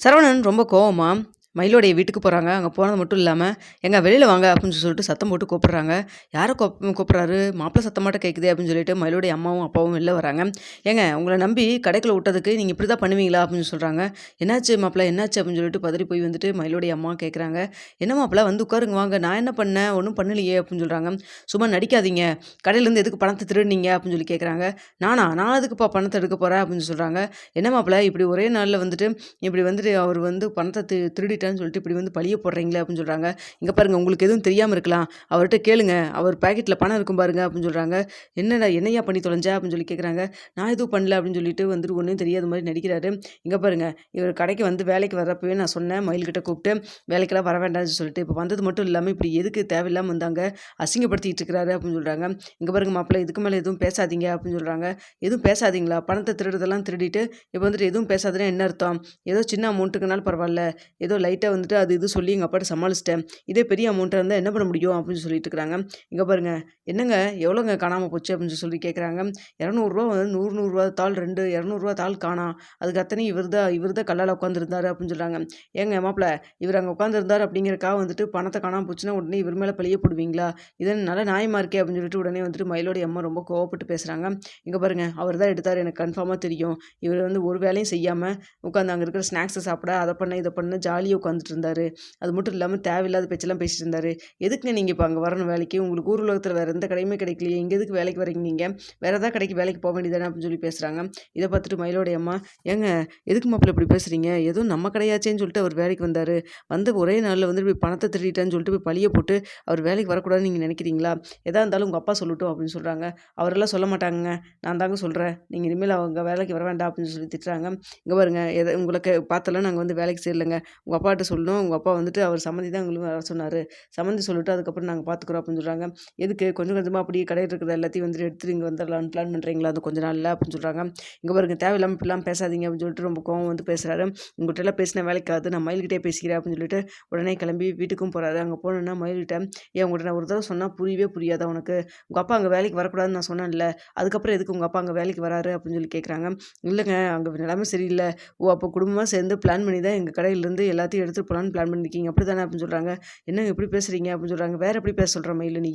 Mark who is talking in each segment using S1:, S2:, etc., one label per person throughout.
S1: சரவணன் ரொம்ப கோவமாக மயிலோடைய வீட்டுக்கு போகிறாங்க அங்கே போனது மட்டும் இல்லாமல் எங்கள் வெளியில் வாங்க அப்படின்னு சொல்லிட்டு சத்தம் போட்டு கூப்பிட்றாங்க. யாரை கூப் கூப்பிட்றாரு? மாப்பிள்ளை சத்தமாட்ட கேட்குது அப்படின்னு சொல்லிட்டு மயிலோடைய அம்மாவும் அப்பாவும் வெளில வராங்க. ஏங்க உங்களை நம்பி கடைக்குள்ள விட்டதுக்கு நீங்கள் இப்படி தான் பண்ணுவீங்களா? அப்படின்னு சொல்கிறாங்க என்னாச்சு மாப்பிள்ளை என்னாச்சு? அப்படின்னு சொல்லிட்டு பதறி போய் வந்துட்டு மயிலோடைய அம்மா கேட்குறாங்க என்ன மாப்பிள்ளை வந்து உட்காருங்க வாங்க. நான் என்ன பண்ணேன்? ஒன்றும் பண்ணலையே அப்படின்னு சொல்கிறாங்க சும்மா நடிக்காதீங்க. கடையிலேருந்து எதுக்கு பணத்தை திருடுனீங்க? அப்படின்னு சொல்லி கேட்குறாங்க நானா? நான் அதுக்குப்பா பணத்தை எடுக்க போகிறேன் அப்படின்னு சொல்கிறாங்க என்ன மாப்பிள்ளை இப்படி ஒரே நாளில் வந்துட்டு இப்படி வந்துட்டு அவர் வந்து பணத்தை திருடி திருடிட்டான்னு சொல்லிட்டு இப்படி வந்து பழிய போடுறீங்களே அப்படின்னு சொல்கிறாங்க இங்கே பாருங்கள் உங்களுக்கு எதுவும் தெரியாமல் இருக்கலாம். அவர்கிட்ட கேளுங்க. அவர் பாக்கெட்டில் பணம் இருக்கும் பாருங்க அப்படின்னு சொல்கிறாங்க என்னடா என்னையா பண்ணி தொலைஞ்சா? அப்படின்னு சொல்லி கேட்குறாங்க நான் எதுவும் பண்ணல அப்படின்னு சொல்லிட்டு வந்துட்டு ஒன்றும் தெரியாத மாதிரி நடிக்கிறாரு. இங்கே பாருங்க இவர் கடைக்கு வந்து வேலைக்கு வர்றப்பவே நான் சொன்னேன் மயில்கிட்ட கூப்பிட்டு வேலைக்கெல்லாம் வர வேண்டாம்னு சொல்லிட்டு இப்போ வந்தது மட்டும் இல்லாமல் இப்படி எதுக்கு தேவையில்லாமல் வந்தாங்க? அசிங்கப்படுத்திட்டு இருக்கிறாரு அப்படின்னு சொல்கிறாங்க இங்கே பாருங்க மாப்பிள்ளை இதுக்கு மேலே எதுவும் பேசாதீங்க அப்படின்னு சொல்கிறாங்க எதுவும் பேசாதீங்களா? பணத்தை திருடுறதெல்லாம் திருடிட்டு இப்போ வந்துட்டு எதுவும் பேசாதுன்னா என்ன அர்த்தம்? ஏதோ சின்ன அமௌண்ட்டுக்குனாலும் பரவாயில்ல. ஏதோ லைட்டாக வந்துட்டு அது இது சொல்லி எங்கள் அப்பாட்ட சமாளிச்சிட்டேன். இதே பெரிய அமௌண்ட்டாக இருந்தால் என்ன பண்ண முடியும் அப்படின்னு சொல்லிட்டு இருக்கிறாங்க. இங்கே பாருங்க என்னங்க எவ்வளோங்க காணாமல் போச்சு அப்படின்னு சொல்லி கேட்குறாங்க இரநூறுவா வந்து நூறு நூறுரூவா தாள் ரெண்டு இரநூறுவா தாள் காணா. அதுக்கு அத்தனை இவர் தான் இவர் தான் கல்லால் உட்காந்துருந்தாரு அப்படின்னு சொல்கிறாங்க ஏங்க மாப்பிள்ள இவர் அங்கே உட்காந்துருந்தார் அப்படிங்கிறக்காக வந்துட்டு பணத்தை காணாமல் போச்சுன்னா உடனே இவர் மேலே பழிய போடுவீங்களா? இதன் நல்ல நியாயமாக இருக்கே அப்படின்னு சொல்லிட்டு உடனே வந்துட்டு மயிலோடைய அம்மா ரொம்ப கோவப்பட்டு பேசுகிறாங்க இங்கே பாருங்கள் அவர் தான் எடுத்தார் எனக்கு கன்ஃபார்மாக தெரியும். இவர் வந்து ஒரு வேலையும் செய்யாமல் உட்காந்து அங்கே இருக்கிற ஸ்நாக்ஸை சாப்பிட அதை பண்ண இதை பண்ண ஜாலியாக உட்காந்துட்டு இருந்தார் அது மட்டும் இல்லாமல் தேவையில்லாத பேச்செல்லாம் பேசிட்டு இருந்தார் எதுக்குங்க நீங்கள் இப்போ அங்கே வரணும் வேலைக்கு? உங்களுக்கு ஊர் உலகத்தில் வேறு எந்த கடையுமே கிடைக்கலையே. எங்கே எதுக்கு வேலைக்கு வரீங்க நீங்கள் வேறு ஏதாவது கடைக்கு வேலைக்கு போக வேண்டியதானே அப்படின்னு சொல்லி பேசுகிறாங்க இதை பார்த்துட்டு மயிலோடைய அம்மா ஏங்க எதுக்கு மாப்பிள்ள இப்படி பேசுகிறீங்க எதுவும் நம்ம கடையாச்சேன்னு சொல்லிட்டு அவர் வேலைக்கு வந்தார். வந்து ஒரே நாளில் வந்து போய் பணத்தை திருடிட்டான்னு சொல்லிட்டு போய் பழிய போட்டு அவர் வேலைக்கு வரக்கூடாதுன்னு நீங்கள் நினைக்கிறீங்களா? எதாக இருந்தாலும் உங்கள் அப்பா சொல்லட்டும் அப்படின்னு சொல்கிறாங்க அவரெல்லாம் சொல்ல மாட்டாங்க நான் தாங்க சொல்கிறேன் நீங்கள் இனிமேல் அவங்க வேலைக்கு வர வேண்டாம் அப்படின்னு சொல்லி திட்டுறாங்க. இங்கே பாருங்கள் எதை உங்களுக்கு பார்த்தெல்லாம் நாங்கள் வந்து வேலைக்கு சேரலைங்க. உங்கள் அப்பா அப்பாட்ட சொல்லணும். உங்கள் அப்பா வந்துட்டு அவர் சம்மந்தி தான் உங்களுக்கு வர சொன்னார். சம்மந்தி சொல்லிட்டு அதுக்கப்புறம் நாங்கள் பார்த்துக்குறோம் அப்படின்னு சொல்கிறாங்க எதுக்கு? கொஞ்சம் கொஞ்சமாக அப்படியே கடையில் இருக்கிற எல்லாத்தையும் வந்துட்டு எடுத்துட்டு இங்கே வந்துடலான்னு பிளான் பண்ணுறீங்களா அது கொஞ்ச நாளில் அப்படின்னு சொல்கிறாங்க இங்கே பாருங்க தேவையில்லாமல் இப்படிலாம் பேசாதீங்க அப்படின்னு சொல்லிட்டு ரொம்ப கோவம் வந்து பேசுகிறாரு உங்கள்கிட்ட எல்லாம் பேசின வேலைக்காது நான் மயில்கிட்டே பேசிக்கிறேன் அப்படின்னு சொல்லிட்டு உடனே கிளம்பி வீட்டுக்கும் போகிறாரு அங்கே போனோன்னா மயில்கிட்ட ஏன் உங்கள்கிட்ட நான் ஒரு தடவை சொன்னால் புரியவே புரியாதா உனக்கு? உங்கள் அப்பா அங்கே வேலைக்கு வரக்கூடாதுன்னு நான் சொன்னேன்ல. அதுக்கப்புறம் எதுக்கு உங்கள் அப்பா அங்கே வேலைக்கு வராரு? அப்படின்னு சொல்லி கேட்குறாங்க இல்லைங்க அங்கே நிலைமை சரியில்லை. ஓ அப்போ குடும்பமாக சேர்ந்து பிளான் பண்ணி தான் எங்கள் கடையிலேருந்து எல்லாத்தையும் எடுத்துகிட்டு போகலான்னு பிளான் பண்ணியிருக்கீங்க அப்படி தானே அப்படின்னு சொல்கிறாங்க என்ன எப்படி பேசுகிறீங்க அப்படின்னு சொல்கிறாங்க வேறு எப்படி பேச சொல்கிற மயில் நீ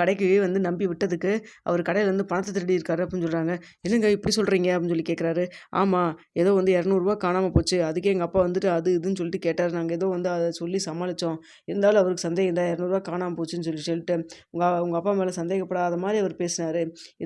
S1: கடைக்கு வந்து நம்பி விட்டதுக்கு அவர் கடையிலேருந்து பணத்தை திருடி இருக்காரு அப்படின்னு சொல்கிறாங்க என்னங்க இப்படி சொல்கிறீங்க அப்படின்னு சொல்லி கேட்குறாரு ஆமாம் ஏதோ வந்து இரநூறுவா காணாமல் போச்சு. அதுக்கே எங்கள் அப்பா வந்துட்டு அது இதுன்னு சொல்லிட்டு கேட்டார். நாங்கள் ஏதோ வந்து அதை சொல்லி சமாளித்தோம் இருந்தாலும் அவருக்கு சந்தேகம் தான் இரநூறுவா காணாமல் போச்சுன்னு சொல்லி சொல்லிட்டு உங்கள் உங்கள் அப்பா மேலே சந்தேகப்படாத மாதிரி அவர் பேசினார்.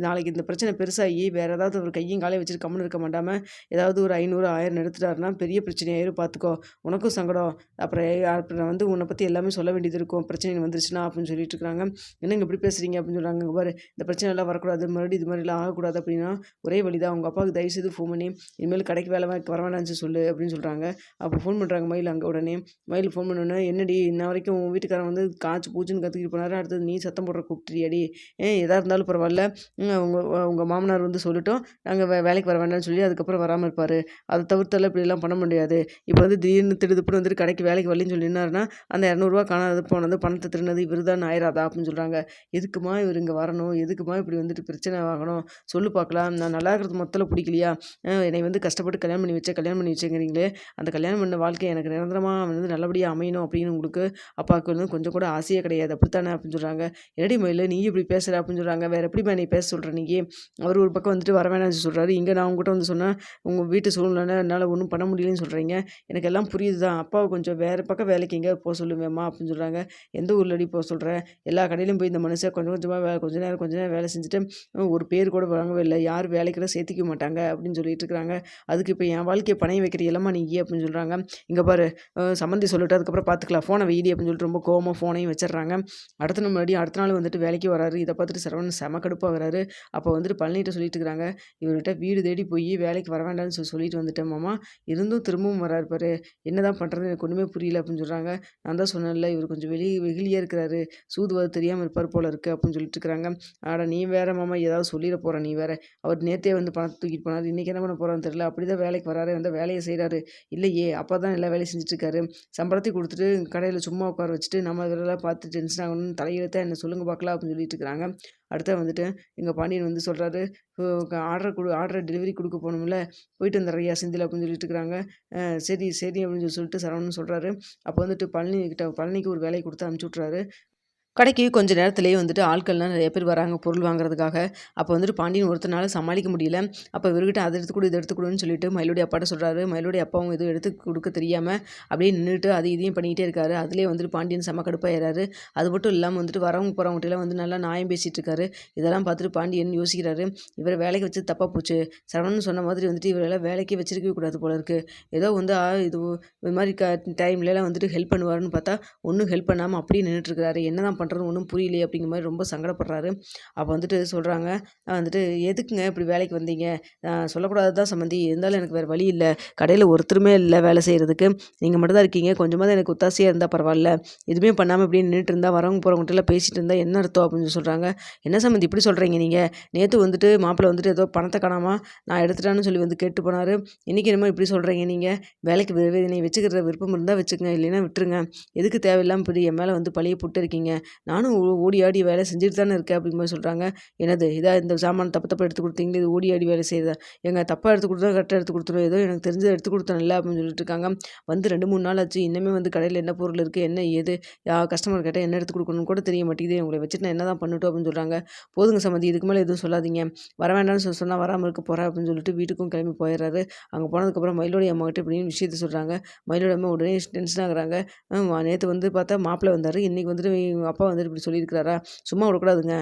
S1: நாளைக்கு இந்த பிரச்சனை பெருசாகி வேறு ஏதாவது ஒரு கையும் காலையும் வச்சுட்டு கம்முன்னு இருக்க மாட்டாமல் ஏதாவது ஒரு ஐநூறு ஆயிரம் எடுத்துட்டாருன்னா பெரிய பிரச்சனையாயிரும். பார்த்துக்கோ உனக்கும் சங்கடம். அப்புறம் அப்புறம் வந்து உன்னை பற்றி எல்லாமே சொல்ல வேண்டியது இருக்கும். பிரச்சனை வந்துருச்சுன்னா அப்படின்னு சொல்லிட்டு இருக்காங்க. என்னங்க இப்படி பேசுகிறீங்க அப்படின்னு சொல்கிறாங்க பாரு இந்த பிரச்சனை எல்லாம் வரக்கூடாது. மறுபடியும் இது மாதிரிலாம் ஆகக்கூடாது அப்படின்னா ஒரே வழி தான். உங்கள் அப்பாவுக்கு தயவு செய்து ஃபோன் பண்ணி இனிமேல் கடைக்கு வேலை வாங்க வர வேண்டாம்னு சொல்லு அப்படின்னு சொல்கிறாங்க அப்போ ஃபோன் பண்ணுறாங்க மயில் அங்கே உடனே. மயில் ஃபோன் பண்ணோன்னே என்னடி இன்ன வரைக்கும் உன் வீட்டுக்காரன் வந்து காய்ச்சி பூச்சின்னு கற்றுக்கிட்டு போனாரு. அடுத்தது நீ சத்தம் போடுற கூப்பிட்டுறியாடி ஏன் எதாக இருந்தாலும் பரவாயில்ல. உங்கள் உங்கள் மாமனார் வந்து சொல்லிட்டோம். நாங்கள் வே வேலைக்கு வர வேண்டாம்னு சொல்லி அதுக்கப்புறம் வராமல் இருப்பார். அதை தவிர்த்தால இப்படிலாம் பண்ண முடியாது. இப்போ வந்து திடீர்னு இப்படி வந்துட்டு கடைக்கு வேலைக்கு வரலன்னு சொல்லினாருன்னா அந்த இரநூறுவா காணாது போனது பணத்தை திருநது இவர் தான் ஆயிராதா அப்படின்னு சொல்கிறாங்க எதுக்குமா இவர் இங்கே வரணும்? எதுக்குமா இப்படி வந்துட்டு பிரச்சனை ஆகணும்? சொல்லு பார்க்கலாம். நான் நல்லா இருக்கிறது மொத்தத்தில் பிடிக்கலையா? என்னை வந்து கஷ்டப்பட்டு கல்யாணம் பண்ணி வச்சேன் கல்யாணம் பண்ணி வச்சுங்கிறீங்களே? அந்த கல்யாணம் பண்ண வாழ்க்கை எனக்கு நிரந்தரமாக வந்து நல்லபடியாக அமையணும் அப்படின்னு உங்களுக்கு அப்பாவுக்கு வந்து கொஞ்சம் கூட ஆசையே கிடையாது. அப்படித்தானே அப்படின்னு சொல்கிறாங்க என்னடி மயில் நீ இப்படி பேசுகிற அப்படின்னு சொல்கிறாங்க வேறு எப்படிமா நீ பேச சொல்கிற நீ? அவர் ஒரு பக்கம் வந்துட்டு வர வேணாம்னு சொல்கிறாரு இங்கே நான் உங்ககிட்ட வந்து சொன்னேன் உங்கள் வீட்டு சூழ்நிலை என்னால் ஒன்றும் பண்ண முடியலன்னு சொல்கிறீங்க எனக்கு எல்லாம் புரியுது தான் அப்பாவை கொஞ்சம் வேறு பக்கம் வேலைக்கு எங்கேயாவது போக சொல்லுவேம்மா அப்படின்னு சொல்கிறாங்க எந்த ஊர்லடி போக சொல்கிறேன் எல்லா கடையிலும் போய் இந்த மனுஷன் கொஞ்சம் கொஞ்சமாக வே கொஞ்ச நேரம் கொஞ்ச நேரம் வேலை செஞ்சுட்டு ஒரு பேர் கூட வாங்கவே இல்லை. யார் வேலைக்கெல்லாம் சேர்த்திக்க மாட்டாங்க அப்படின்னு சொல்லிட்டு இருக்கிறாங்க. அதுக்கு இப்போ என் வாழ்க்கையை பணையம் வைக்கிற இளமா நீ அப்படின்னு சொல்கிறாங்க இங்கே பாரு சம்மந்தி சொல்லிட்டு அதுக்கப்புறம் பார்த்துக்கலாம் ஃபோனை வெயிடி அப்படின்னு சொல்லிட்டு ரொம்ப கோவமாக ஃபோனையும் வச்சிடுறாங்க. அடுத்த நாள் மறுபடியும் அடுத்த நாள் வந்துட்டு வேலைக்கு வராரு. இதை பார்த்துட்டு சரவணன் செம கடுப்பாக வராரு. அப்போ வந்துட்டு பழனிகிட்ட சொல்லிட்டு இருக்கிறாங்க. இவர்கிட்ட வீடு தேடி போய் வேலைக்கு வர வேண்டாம்னு சொல்லி சொல்லிட்டு வந்துட்டேன் மாமா. இருந்தும் திரும்பவும் வராரு பாரு. என்ன தான் பண்ணுறது எனக்கு ஒன்றுமே புரியல அப்படின்னு சொல்கிறாங்க நான் தான் சொன்னேன்ல இவர் கொஞ்சம் வெளி வெகிலியாக இருக்கிறாரு. சூதுவது தெரியாமல் இருப்பார் போல இருக்குது அப்படின்னு சொல்லிட்டு இருக்கிறாங்க. ஆடா நீ வேற மாமா ஏதாவது சொல்லிட போகிற நீ வேற. அவர் நேத்தே வந்து பணத்தை தூக்கிட்டு போனார். இன்றைக்கி என்ன பண்ண போகிறான்னு தெரியல. அப்படி தான் வேலைக்கு வராரு அந்த வேலையை செய்கிறாரு இல்லையே அப்போ தான் எல்லா வேலையும் செஞ்சுட்டு சம்பளத்தை கொடுத்துட்டு கடையில் சும்மா உட்கார வச்சுட்டு நம்ம இதெல்லாம் பார்த்து டென்ஷன் ஆகணும்னு தலையெழுத்தா என்ன சொல்லுங்க பார்க்கலாம் அப்படின்னு சொல்லிட்டு இருக்கிறாங்க. அடுத்து வந்துட்டு எங்கள் பாண்டியன் வந்து சொல்கிறாரு ஆர்டர் கொடு ஆர்டரை டெலிவரி கொடுக்க போகணும்ல போயிட்டு வந்துடுறியா செந்தில் அப்படின்னு சொல்லிட்டு இருக்கிறாங்க சரி சரி அப்படின்னு சொல்லி சொல்லிட்டு சரவணன் சொல்கிறாரு அப்போ வந்துட்டு பழனி கிட்ட பழனிக்கு ஒரு வேலையை கொடுத்து அனுப்பிச்சி விட்றாரு கடைக்கு கொஞ்ச நேரத்துலேயே வந்துட்டு ஆட்கள்லாம் நிறைய பேர் வராங்க பொருள் வாங்குறதுக்காக. அப்போ வந்துட்டு பாண்டியன் ஒருத்தனால சமாளிக்க முடியல. அப்போ இவர்கிட்ட அதை எடுத்து கொடு இதை எடுத்து கொடுன்னு சொல்லிட்டு மயிலுடைய அப்பாட்ட சொல்கிறாரு மயிலுடைய அப்பாவும் எதுவும் எடுத்து கொடுக்க தெரியாமல் அப்படியே நின்றுட்டு அது இதையும் பண்ணிகிட்டே இருக்காரு. அதுலேயே வந்துட்டு பாண்டியன் செம கடுப்பாயிறாரு அது மட்டும் இல்லாமல் வந்துட்டு வரவங்க போகிறவங்ககிட்டலாம் வந்து நல்லா நியாயம் பேசிகிட்டு இருக்காரு. இதெல்லாம் பார்த்துட்டு பாண்டியன் யோசிக்கிறாரு. இவரை வேலைக்கு வச்சு தப்பாக போச்சு. சரவணன் சொன்ன மாதிரி வந்துட்டு இவரெல்லாம் வேலைக்கு வச்சிருக்கவே கூடாது போல இருக்குது ஏதோ வந்து இது இது மாதிரி க டைம்லலாம் வந்துட்டு ஹெல்ப் பண்ணுவாருன்னு பார்த்தா ஒன்றும் ஹெல்ப் பண்ணாமல் அப்படியே நின்றுட்டுருக்காரு என்ன தான் பண்ணுறது ஒன்றும் புரியலையே அப்படிங்கிற மாதிரி ரொம்ப சங்கடப்படுறாரு. அப்போ வந்துட்டு சொல்கிறாங்க வந்துட்டு எதுக்குங்க இப்படி வேலைக்கு வந்தீங்க? சொல்லக்கூடாது தான் சம்மந்தி இருந்தாலும் எனக்கு வேறு வழி இல்லை. கடையில் ஒருத்தருமே இல்லை வேலை செய்கிறதுக்கு நீங்கள் மட்டும் தான் இருக்கீங்க. கொஞ்சமாக எனக்கு ஒத்தாசையாக இருந்தால் பரவாயில்ல. எதுவுமே பண்ணாமல் இப்படி நின்றுட்டு இருந்தால் வரவங்க போகிறவங்ககிட்டலாம் பேசிகிட்டு இருந்தால் என்ன அர்த்தம்? அப்படின்னு சொல்கிறாங்க என்ன சம்மந்தி இப்படி சொல்கிறீங்க நீங்கள் நேற்று வந்துட்டு மாப்பிள்ளை வந்துட்டு ஏதோ பணத்தை காணாமல் நான் எடுத்துட்டான்னு சொல்லி வந்து கேட்டு போனார். இன்றைக்கி என்னமோ இப்படி சொல்கிறீங்க நீங்கள் வேலைக்கு நீ வச்சுக்கிற விருப்பம் இருந்தால் வச்சுக்கோங்க. இல்லைன்னா விட்டுருங்க. எதுக்கு தேவையில்லாமல் இப்படி என் மேலே வந்து பழைய புட்டு இருக்கீங்க? நானும் ஓடி ஆடி வேலை செஞ்சுட்டு தானே இருக்கேன் அப்படிங்கிற மாதிரி சொல்கிறாங்க என்னது இதாக இந்த சாமான் தப்பு தப்பாக எடுத்து கொடுத்தீங்களே இது ஓடி ஆடி வேலை செய்யுதா? எங்கள் தப்பாக எடுத்து கொடுத்தா கரெக்டாக எடுத்து கொடுத்துரும். ஏதோ எனக்கு தெரிஞ்சதை எடுத்து கொடுத்தேன் இல்லை அப்படின்னு சொல்லிட்டு இருக்காங்க. வந்து ரெண்டு மூணு நாள் ஆச்சு. இன்னுமே வந்து கடையில் என்ன பொருள் இருக்குது என்ன ஏது யா கஸ்டமர் கேட்டால் என்ன எடுத்து கொடுக்கணும்னு கூட தெரிய மாட்டேங்குது. உங்களை வச்சுட்டு நான் என்ன தான் பண்ணட்டும் அப்படின்னு சொல்கிறாங்க போதுங்க சம்மதி இதுக்கு மேலே எதுவும் சொல்லாதீங்க. வர வேண்டாம்னு சொல்லி சொன்னால் வராமல் இருக்க போகிறேன் அப்படின்னு சொல்லிட்டு வீட்டுக்கும் கிளம்பி போயிடுறாரு. அங்கே போனதுக்கப்புறம் மயிலோடைய அம்மாகிட்ட இப்படின்னு விஷயத்த சொல்கிறாங்க மயிலோட அம்மா உடனே டென்ஷன் ஆகுறாங்க. நேற்று வந்து பார்த்தா மாப்பிள்ளை வந்தார். இன்றைக்கி வந்துட்டு அப்பா வந்துட்டு இப்படி சொல்லியிருக்கிறாரா? சும்மா விடக்கூடாதுங்க.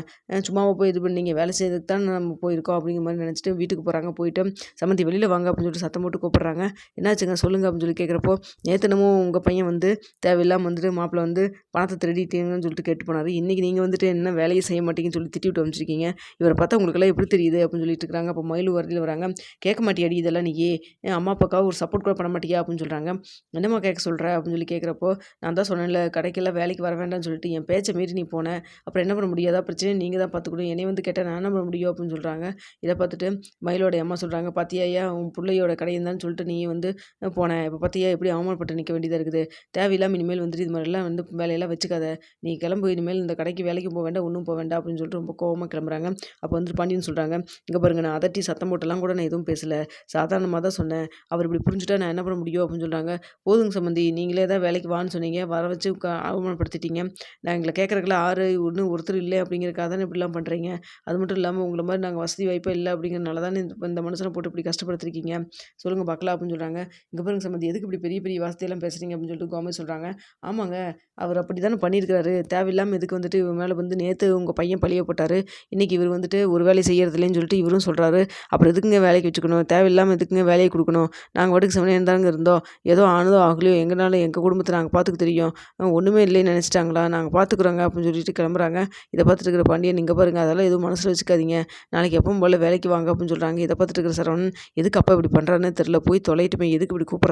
S1: சும்மாவை போய் இது பண்ணி நீங்கள் வேலை செய்யறதுக்கு தான் நம்ம போயிருக்கோம் அப்படிங்கிற மாதிரி நினச்சிட்டு வீட்டுக்கு போகிறாங்க போயிட்டு சம்மந்தி வெளியில் வாங்க அப்படின்னு சொல்லிட்டு சத்தம் போட்டு கூப்பிட்றாங்க. என்னாச்சுங்க? சொல்லுங்கள் அப்படின்னு சொல்லி கேட்குறப்போ நேத்தனமும் உங்கள் பையன் வந்து தேவையில்லாமல் வந்துட்டு மாப்பிள்ளை வந்து பணத்தை திருடிட்டீங்கன்னு சொல்லிட்டு கேட்டு போனார். இன்றைக்கி நீங்கள் வந்துட்டு என்ன வேலையை செய்ய மாட்டீங்கன்னு சொல்லி திட்டி விட்டு அமைச்சிருக்கீங்க இவரை பார்த்தா உங்களுக்கெல்லாம் எப்படி தெரியுது? அப்படின்னு சொல்லிட்டு இருக்கிறாங்க. அப்போ மயில் வரதில் வராங்க. கேட்க மாட்டியாடி இதெல்லாம் நீ? ஏன் அம்மா அப்பாக்காக ஒரு சப்போர்ட் கூட பண்ண மாட்டியா? அப்படின்னு சொல்கிறாங்க என்னம்மா கேட்க சொல்கிற அப்படின்னு சொல்லி கேட்குறப்போ நான் தான் சொன்னேன்ல கடைக்கெல்லாம் வேலைக்கு வர வேண்டாம்னு சொல்லிட்டு என் பேச்சு மீறி நீ போனேன் அப்புறம் என்ன பண்ண முடியாதா பிரச்சனை நீங்கள் தான் பார்த்துக்கணும். என்னை வந்து கேட்டால் நான் என்ன பண்ண முடியும் அப்படின்னு சொல்கிறாங்க இதை பார்த்துட்டு மயிலோட அம்மா சொல்கிறாங்க பார்த்தியா உன் பிள்ளையோட கடையும் தான் சொல்லிட்டு நீ வந்து போனேன் இப்போ பார்த்தியா எப்படி அவமானப்பட்டு நிற்க வேண்டியதாக இருக்குது? தேவையில்லாமல் இனிமேல் வந்துட்டு இது மாதிரிலாம் வந்து வேலையெல்லாம் வச்சுக்காத. நீ கிளம்பு இனிமேல் இந்த கடைக்கு வேலைக்கு போக வேண்டாம் ஒன்றும் போக வேண்டாம் அப்படின்னு சொல்லிட்டு ரொம்ப கோவமாக கிளம்புறாங்க. அப்போ வந்துட்டு பாண்டியன் சொல்கிறாங்க இங்கே பாருங்கள் நான் அதட்டி சத்தம் போட்டெல்லாம் கூட நான் எதுவும் பேசலை. சாதாரணமாக தான் சொன்னேன். அவர் இப்படி புரிஞ்சுட்டா நான் என்ன பண்ண முடியும்? அப்படின்னு சொல்கிறாங்க போதுங்க சம்மந்தி நீங்களே தான் வேலைக்கு வான்னு சொன்னீங்க. வர வச்சு அவமானப்படுத்திட்டீங்க. நான் எங்களை கேட்குறக்கெல்லாம் ஆறு ஒன்று ஒருத்தர் இல்லை அப்படிங்கிறக்காக தானே இப்படிலாம் பண்ணுறீங்க அது மட்டும் இல்லாமல் உங்களை மாதிரி நாங்கள் வசதி வாய்ப்பே இல்லை அப்படிங்கிறனால தானே இந்த இந்த மனுஷனை போட்டு இப்படி கஷ்டப்படுத்திருக்கீங்க? சொல்லுங்கள் பார்க்கலாம் அப்படின்னு சொல்கிறாங்க இங்கே பாருங்க சம்மந்தி எதுக்கு இப்படி பெரிய பெரிய வாசத்தையெல்லாம் பேசுகிறீங்க அப்படின்னு சொல்லிட்டு கோமல் சொல்கிறாங்க ஆமாங்க அவர் அப்படி தானே பண்ணியிருக்கிறாரு. தேவையில்லாமல் இதுக்கு வந்துட்டு இவங்க மேலே வந்து நேற்று உங்கள் பையன் பழிய போட்டார். இன்றைக்கி இவர் வந்துட்டு ஒரு வேலை செய்யறதுலேன்னு சொல்லிட்டு இவரும் சொல்கிறாரு அப்புறம் எதுக்குங்க வேலைக்கு வச்சுக்கணும்? தேவையில்லாமல் எதுக்குங்க வேலையை கொடுக்கணும்? நாங்கள் வாட்டுக்கு செவனே இருந்தாங்க இருந்தோம். ஏதோ ஆனதோ ஆகலையோ எங்கனாலும் எங்கள் குடும்பத்தை நாங்கள் பார்த்துக்க தெரியும். ஒன்றுமே இல்லைன்னு நினச்சிட்டாங்களா? நாங்கள் கொடுக்குறாங்க அப்படின்னு சொல்லிட்டு கிளம்புறாங்க. இதை பார்த்துட்டு இருக்கிற பாண்டியன் நீங்கள் பாருங்கள் அதெல்லாம் எதுவும் மனசில் வச்சுக்காதீங்க. நாளைக்கு எப்பவும் போல் வேலைக்கு வாங்க அப்படின்னு சொல்கிறாங்க இதை பார்த்துட்டு இருக்கிற சரவணன் எதுக்கு அப்பா இப்படி பண்ணுறான்னு தெரில போய் தொலைட்டுமே எதுக்கு இப்படி கூப்பிட்ற